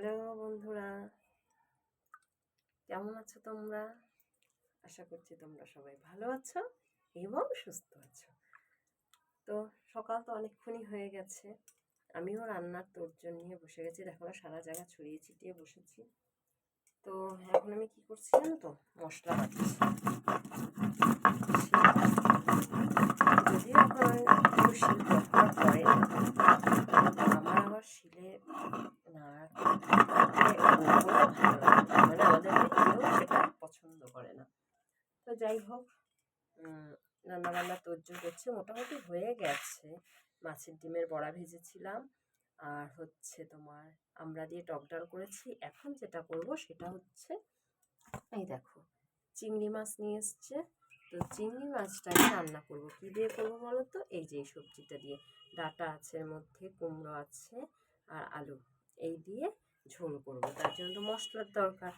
Hello বন্ধুরা, কেমন আছো তোমরা? আশা করছি তোমরা সবাই ভালো আছো এবং সুস্থ আছো। তো সকাল তো অনেকক্ষণই হয়ে গেছে, আমিও রান্নার তোরজন নিয়ে বসে গেছি, দেখো না, সারা জায়গা ছড়িয়ে ছিটিয়ে বসেছি। তো এখন আমি কি করছি জানো তো, মশলা বাটছি। যদিও কেউ শিল আমার আবার শিলে না মানে আমাদের কেউ সেটা পছন্দ করে না তো যাই হোক রান্না বান্না তোরজোর করছে, মোটামুটি হয়ে গেছে। মাছের ডিমের বড়া ভেজেছিলাম, আর হচ্ছে তোমার আমরা দিয়ে টক ডাল করেছি। এখন যেটা করব সেটা হচ্ছে, এই দেখো, চিংড়ি মাছ নিয়ে এসছে। তো চিংড়ি মাছটাকে রান্না করব। কী দিয়ে করব বলো তো? এই যে সবজিটা দিয়ে, ডাটা আছে মধ্যে, কুমড়ো আছে আর আলু। এই দিয়ে ঝোল করব। তার জন্য তো মশলার দরকার।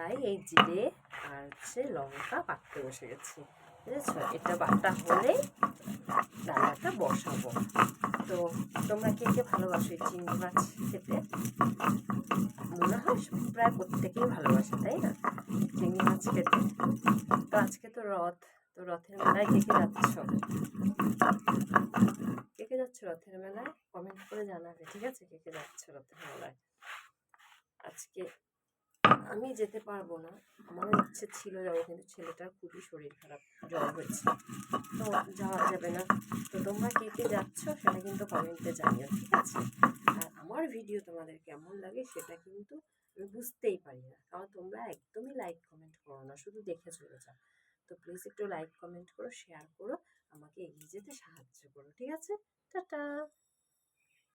তাই এই জিরে আর হচ্ছে লঙ্কা বাটতে বসে গেছি, বুঝেছ? এটা বাটা হলে রান্নাটা বসাবো। তো তোমরা কে কে ভালোবাসো এই চিংড়ি মাছ খেতে? মনে হয় প্রায় প্রত্যেকেই ভালোবাসে, তাই না? চিংড়ি মাছ খেতে। তো আজকে তো রথ, তো রথের মেলায় কে কে যাচ্ছ? কে কে যাচ্ছ রথের মেলায়? কমেন্ট করে জানাবে, ঠিক আছে? কে কে যাচ্ছ রথের মেলায়? আজকে আমি যেতে পারব না। আমারও ইচ্ছে ছিল যাব, কিন্তু ছেলেটার খুবই শরীর খারাপ, জ্বর হয়েছে। তো যাওয়া যাবে না। তো তোমরা কে কে যাচ্ছ সেটা কিন্তু কমেন্টে জানিও, ঠিক আছে? আর আমার ভিডিও তোমাদের কেমন লাগে সেটা কিন্তু আমি বুঝতেই পারি না। কারণ তোমরা একদমই লাইক কমেন্ট করো না, শুধু দেখে চলে যাও। তো প্লিজ একটু লাইক কমেন্ট করো শেয়ার করো, আমাকে এগিয়ে যেতে সাহায্য করো, ঠিক আছে? টাটা!